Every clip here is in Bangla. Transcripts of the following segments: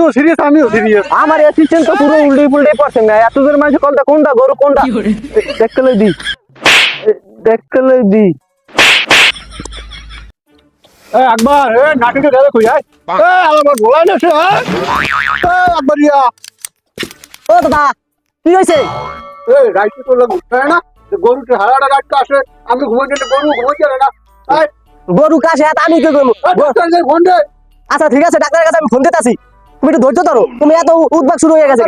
তো সিরিয়াস আমিও সিরিয়াস আমার অ্যাসিস্ট্যান্ট তো পুরো উল্টে পুল্টে পড়ছে না। এত জোর মানুষ কলটা কোনটা গরু কোনটা? দেখতে লই দি। এ, দেখতে লই দি। এ একবার এ নাটকে ধরে কই আয় এ আমার বলাই না সে হ্যাঁ? এ ইয়া। ও দাদা কি এ রাইতে তো লাগু তাই না। যে গরুটা হারাটা রাইতে আসে। আমি ঘুমাইতে গরু ঘুমাইতে না। গরু কাছে আমি কি করব? এ, ডাক্তার যে ফোন দে। আচ্ছা ঠিক আছে ডাক্তারের কাছে আমি ফোন দিতে আছি তুমি একটু ধৈর্য ধরো। তুমি এত উদ্বাগ শুরু হয়ে গেছে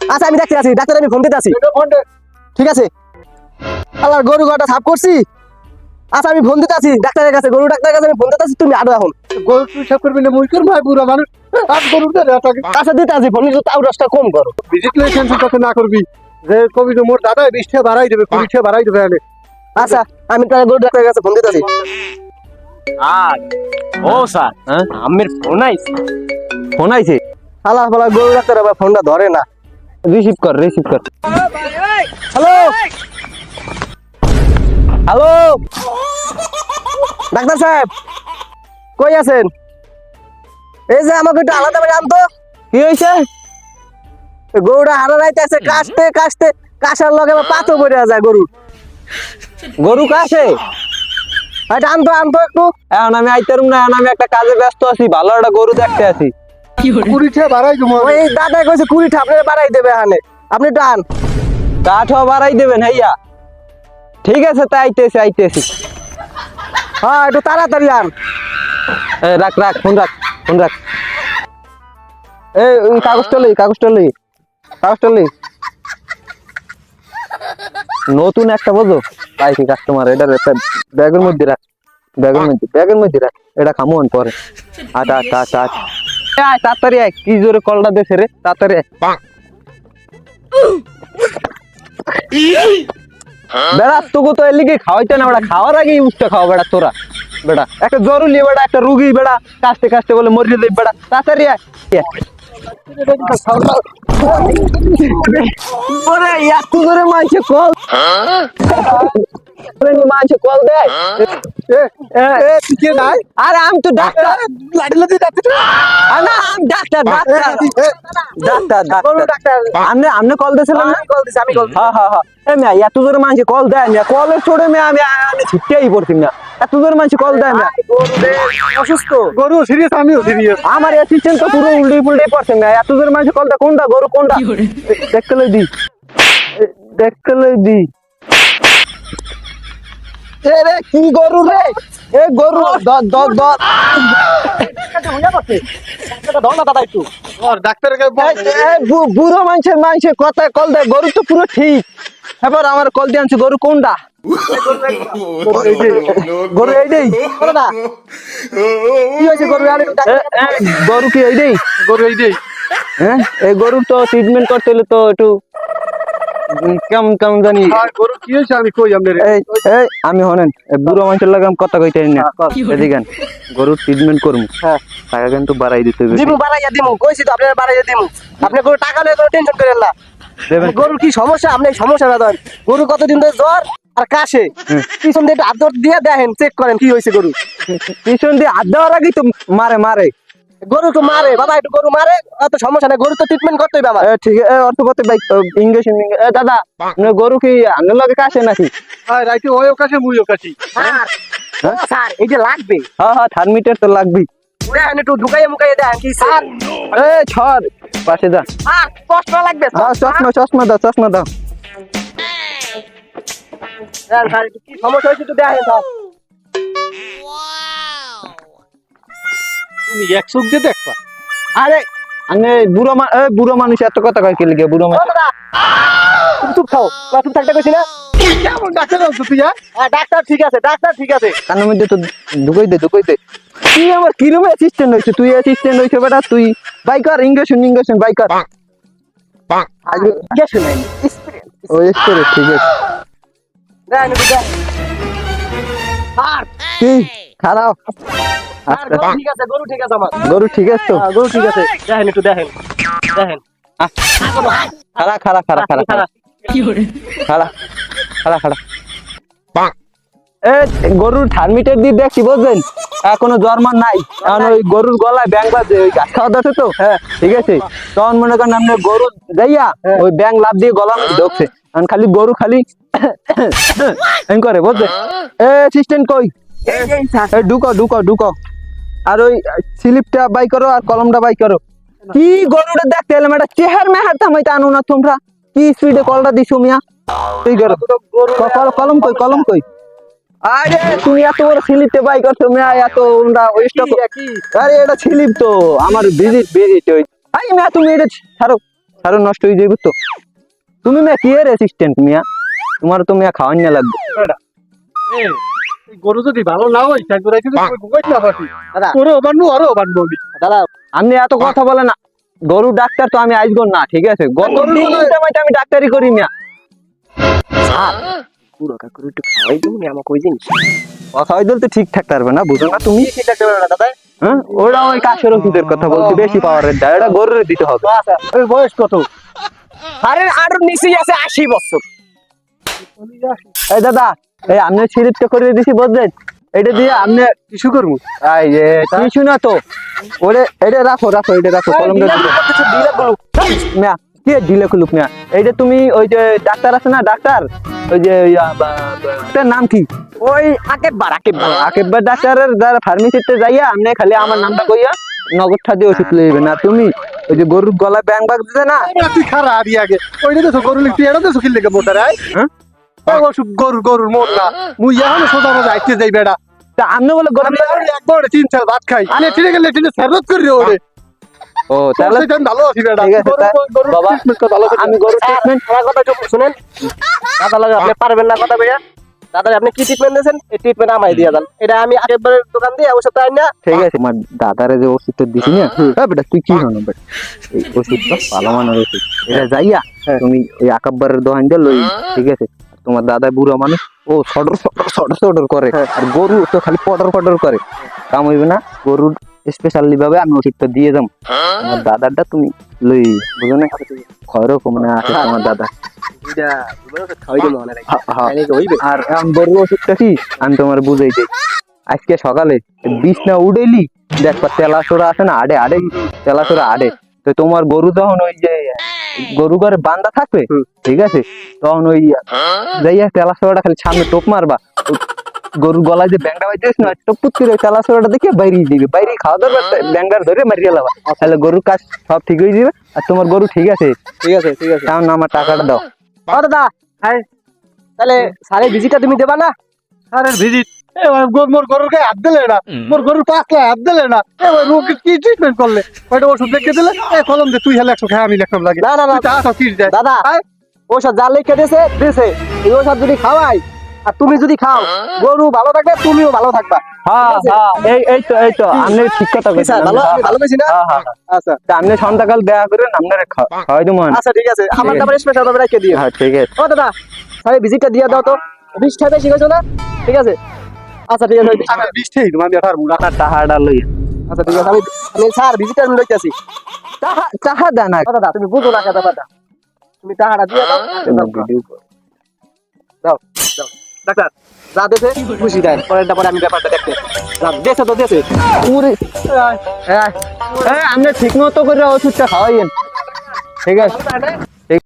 আচ্ছা আমি দেখতে আছি ডাক্তার আমি ফোন দিতে আছি ঠিক আছে? আল্লাহ গরু গটা সাফ করছি? আচ্ছা আমি ফোন দিতে আছি ডাক্তারের কাছে। গরু ডাক্তারের কাছে আমি ফোন দিতে আছি তুমি আরও এখন। গরু তুই সব করবি না মুই কর ভাই বুড়া মানুষ। আর গরু আচ্ছা দিতে আছি ফোন দিতে তাও রসটা কম করো। ভিজিট কথা না করবি। যে কবি তো মোর দাদা বিশটা বাড়াই দেবে কুড়িটা বাড়াই দেবে আচ্ছা আমি তাহলে গরু ডাক্তারের কাছে ফোন দিতে আছি আর ও স্যার আমের ফোন আইছে। ফোন আইছে? ডাক্তার আবার ফোনটা ধরে না। রিসিভ কর রিসিভ কর। হ্যালো হ্যালো ডাক্তার সাহেব, কই আছেন? এই যে আমাকে একটু আলাদা করে আনতো। কি হয়েছে গরুটা হারা রাইতে আছে, কাশতে কাশতে, কাশার লগে পাথর পড়ে যায় গরু গরু কাশে? আনতো আনতো একটু। এখন আমি আইতারুম না এখন আমি একটা কাজে ব্যস্ত আছি ভালো একটা গরু দেখতে আছি। কুড়িটা বাড়াই দেবো ওই দাদা কইছে বাড়াই দেবে আপনি টান কাঠও বাড়াই দেবেন হাইয়া। ঠিক আছে তাই আইতেছি আইতেছি। হ্যাঁ একটু তাড়াতাড়ি আন। রাখ রাখ ফোন রাখ ফোন রাখ। এই ওই কাগজটা লই কাগজটা লই। কাগজটা লই। নতুন একটা বোঝো। পাইছি কাস্টমার এটা ব্যাগের মধ্যে রাখ, ব্যাগের মধ্যে ব্যাগের মধ্যে রাখ, এটা খামুন পরে। আচ্ছা আচ্ছা আচ্ছা আচ্ছা। তাড়াতাড়ি আয়, কি জোরে কলটা দেছে রে, তাড়াতাড়ি। বেড়া, তোকে তো এর লিগে খাওয়াইতে না, বেড়া, খাওয়ার আগে উঠতে খাওয়া, বেড়া, তোরা, বেড়া। একটা জরুরি, বেড়া, একটা রুগী, বেড়া, কাশতে কাশতে বলে মরে যাবে বেড়া, তাড়াতাড়ি আয়। ওরে এত ধরে মানছে কল ওরে মানছে কল দে এ এ, তুই কে নাই আরে আমি তো ডাক্তার লাড়ি লাড়ি না, ডাক্তার ডাক্তার। Doctor doctor. আপনি আপনি কল দিয়েছিলেন না? কল দিছি আমি কল হ্যাঁ হ্যাঁ হ্যাঁ। মিয়া এত জোরে মানুষ কল দেয় মিয়া। কলের ছোড়ে মিয়া আমি আমি ছিটকেই পড়ছি মিয়া। এত জোরে মানুষ কল দেয় মিয়া। অসুস্থ। গরু সিরিয়াস আমিও সিরিয়াস আমার অ্যাসিস্ট্যান্ট তো পুরো উল্টে পুল্টে পড়ছে মিয়া। এত জোরে মানুষ কলটা কোনটা গরু কোনটা? এ, দেখতে দি। এ, দেখতে দি। এ রে কি গরু রে? এ গরু এই, এই, বুড়ো মানুষের মানুষের কথা কল দেয় গরু তো পুরো ঠিক। এবার আমার কল দিয়ে আনছে গরু কোনটা? গরু এইটাই না। কি হয়েছে গরু? গরু কি এইটাই গরু এই দে হ্যাঁ এই গরুর তো ট্রিটমেন্ট করতে হলে তো একটু কেমন কেমন জানি? আর গরু কি হয়েছে? আমি কই আপনার এই এই আমি হনেন বুড়ো মানুষের লাগে আমি কথা কইতে না। এদিকে গরুর ট্রিটমেন্ট করব হ্যাঁ। টাকা কিন্তু বাড়াই দিতে হবে। দিমু বাড়াইয়া দিমু কইছি তো আপনার বাড়াইয়া দিমু। আপনি গরু টাকা লয়ে কোনো টেনশন করেন না। গরুর কি সমস্যা? আপনি সমস্যা না গরু কতদিন ধরে জ্বর আর কাশে? পিছন দিয়ে আদর দিয়ে দেখেন চেক করেন কি হয়েছে গরু। পিছন দিয়ে হাত দেওয়ার আগেই তো মারে মারে। গরু একটু মারে বাবা একটু গরু মারে অত সমস্যা নাই গরু তো ট্রিটমেন্ট করতেই বাবা ঠিক অর্থপতি ভাই ইংলিশ দাদা গরু কি আপনার লগে কাছে নাকি? আর রাইতে ওই কাছে মুই কাছে স্যার এই যে লাগবে। হ্যাঁ হ্যাঁ থার্মিটার তো লাগবেই। একটু ঢুকাইয়া মুকাইয়া কি স্যার? এ ছড় পাশে যা। স্যার কষ্ট লাগবে হ্যাঁ চশমা চশমা দাও চশমা দাও। স্যার কি সমস্যা হয়েছে একটু দেখেন স্যার। তুমি এক চোখ দিয়ে দেখবা। আরে আমি বুড়ো মা এ বুড়ো মানুষ এত কথা কয় কি লিগে বুড়ো মানুষ? তুমি চুপ খাও থাকতে কেমন ডাক্তার আছো তুই হ্যাঁ? হ্যাঁ ডাক্তার ঠিক আছে ডাক্তার ঠিক আছে। কানের মধ্যে তো ঢুকাই দে ঢুকাই দে। তুই আমার কিরম অ্যাসিস্ট্যান্ট হইছে তুই অ্যাসিস্ট্যান্ট হইছে বেটা তুই বাইকার ইংলিশন ইংলিশন বাইকার ওই ঠিক আছে। কি? খারাপ। আচ্ছা। গরু ঠিক আছে আমার। গরু ঠিক আছে হ্যাঁ, দেখেন একটু দেখেন। দেখেন। খারা খারা খারা খারা খারা গরুর দিয়ে দেখছি বুঝলেন? এখনও নাই। কারণ ওই গরুর গলায় ব্যাংক বাজে ওই গাছ খাওয়া তো? হ্যাঁ ঠিক আছে। তখন মনে করেন আপনি গরু যাইয়া হ্যাঁ। ওই ব্যাংক লাভ দিয়ে গলা ঢুকছে কারণ খালি গরু খালি করে বুঝলেন এ সিস্টেন্ট কই? ঢুকো ঢুকো ঢুকো। আর ওই স্লিপটা বাই করো আর কলমটা বাই করো। কি গরুটা দেখতে এলাম এটা চেহার মেহার থামাইতে আনো না তোমরা। কি স্পিডে কলটা দিছো মিয়া? তুই করো কল- কলম কই কলম কই? আরে, তুমি এত বড় স্লিপতে বাই করছ মিয়া, এত উন্ডা ওয়েস্ট আরে, এটা স্লিপ তো, আমার ভিজিট ভিজিট ওই আই মিয়া, তুমি এটা ছাড়ো ছাড়ো, নষ্ট হয়ে যাবে তো। তুমি মিয়া, কি এর অ্যাসিস্ট্যান্ট মিয়া? তোমার তো মিয়া খাওয়ান না লাগবে। গরু যদি ভালো না হয় তাই তোরা কিন্তু না পারছি বানবো আরও দাদা আপনি এত কথা বলে না। গরু ডাক্তার তো আমি আইসব না ঠিক আছে? গত তিন কোনো- আমি ডাক্তারি করি মিয়া পুরো কাকুর একটু খাওয়াই দিন আমাকে ওই জিনিস কথা হয়তো তো ঠিকঠাক পারবে না বুঝো না তুমি। ঠিক আছে দাদা। হ্যাঁ? ওরা ওই কাশের ওষুধের কথা বলছি বেশি পাওয়ারের দেয় ওটা গরুরে দিতে হবে। এই বয়স কত? আরে আর নিচেই আছে আশি বছর। এই দাদা এই সিরিপটা করে দিছি এটা দিয়ে আপনি কিছু করব। এই যে কিছু না তো। ওরে এটা রাখো রাখো এটা রাখো কলমটা কে দিলে মিয়া? এইটা তুমি ওই যে ডাক্তার আছে না ডাক্তার? ওই যে তার নাম কি? ওই আকে বার আকে বার আকেবার ডাক্তারের যারা ফার্মেসিতে যাইয়া আপনি খালি আমার নামটা কইয়া নগদটা দিয়ে ওষুধ লইবেন না তুমি ওই যে গরুর গলা ব্যাং বাগ দিতে না? তুই খারা আদি আগে ওইটা তো গরু লিখতে এটা লেগে মোটা রায় হ্যাঁ? অসুখ গরুর না। মুই এখন সোজা মজা আইতে যাই বেড়া। তা আপনি বলে গরু আমি আর একবার তিন চাল ভাত খাই। লেটিনে গেলে লেটিনে সারত করি ওরে। ও তাহলে তাহলে ভালো আছি বেড়া। ঠিক আছে, গরু- তা- গরুর বাবা, treatment টা ভালো করে। আমি গরু ট্রিটমেন্ট আমার কথা একটু শুনেন। দাদা লাগে আপনি পারবেন না কথা ভাইয়া দাদা আপনি কি ট্রিটমেন্ট দিয়েছেন? এই ট্রিটমেন্ট আমায় দিয়ে দেন। এটা আমি দোকান দিয়ে ওষুধ আনি না। ঠিক আছে। তোমার দাদারে যে ওষুধটা দিছি না বেটা তুই কি বেটা? এই ওষুধটা ভালো মানের ওষুধ। এটা যাইয়া তুমি এই আকাব্বারের দোকান দিয়ে লই ঠিক আছে? তোমার দাদা বুড়ো মানুষ ও সডর সডর সডর সডর করে। আর গরু তো খালি পটর পটর করে। কাম হইবে না গরুর স্পেশালি ভাবে আমি ওষুধটা দিয়ে যাম আমার দাদারটা তুমি লই বুঝো না খয়রও মানে আছে তোমার দাদা। মনে হ্যাঁ, হ্যাঁ। আর গরুর ওষুধটা কি? আমি তোমার বুঝাই দিই। আজকে সকালে বিছনা উড়েলি দেখবা তেলাসোরা আছে না আড়ে আড়ে তেলাসোরা আড়ে। তো তোমার গরু যখন ওই যে গরু ঘরে বান্ধা থাকবে? ঠিক আছে? তখন ওই যাইয়া তেলাসোরাটা খালি সামনে টোপ মারবা। গরুর গলায় যে ব্যাংটা বাইতেছ না টপুত করে ওই তেলাসোরাটা দেখে বাইরে দিবে। বাইরে খাওয়া দাওয়া ব্যাংকার ধরে মারিয়ে লাবা। তাহলে গরুর কাজ সব ঠিক হয়ে যাবে। আর তোমার গরু ঠিক আছে? ঠিক আছে ঠিক আছে। তাহলে আমার টাকাটা দাও। দাদা হ্যাঁ তাহলে সারে ভিজিটটা তুমি দেবা না? আরে ভিজিট? মোর গরুর গায়ে হাত দিলে না মোর গরুর পাকলা হাত দিলে না এ কি ট্রিটমেন্ট করলে? ওইটা ওষুধ লিখে দিলে? এ কলম দে তুই হেলে একশো খাই আমি লিখলাম লাগে। না না না। দাদা ওষুধ যা লিখে দিয়েছে দিয়েছে এই ওষুধ যদি খাওয়াই আর তুমি যদি খাও গরু ভালো থাকবে তুমিও ভালো থাকবা। হ্যাঁ? হ্যাঁ এই এই তো এই তো আপনি ঠিক কথা কি ভালো আমি না? হ্যাঁ হ্যাঁ হ্যাঁ। আচ্ছা। আপনি সন্ধ্যাকাল দেখা করেন আপনার খাওয়াই দেবো আচ্ছা ঠিক আছে। আমার স্পেশাল ভাবে রেখে দিও। হ্যাঁ ঠিক আছে। ও দাদা সারে ভিজিটটা দিয়ে দাও তো। বিষটা বেশি গেছো না? ঠিক আছে? আচ্ছা ঠিক আছে আমি বিষ্ঠেই তুমি আমি আর টাহাটা লই আচ্ছা ঠিক আছে আমি আমি স্যার ভিজিটার টাহা টাহা দেন দাদা তুমি বুঝো না কথা ব্যাপারটা। তুমি দিয়ে দাও। দাও দাও ডাক্তার যা দেছে খুশি দেন। পরেরটা পরে আমি ব্যাপারটা দেখতে। যা দেছে তো দেছে পুরে আপনি ঠিক মতো করে ওষুধটা খাওয়াইয়েন। ঠিক আছে।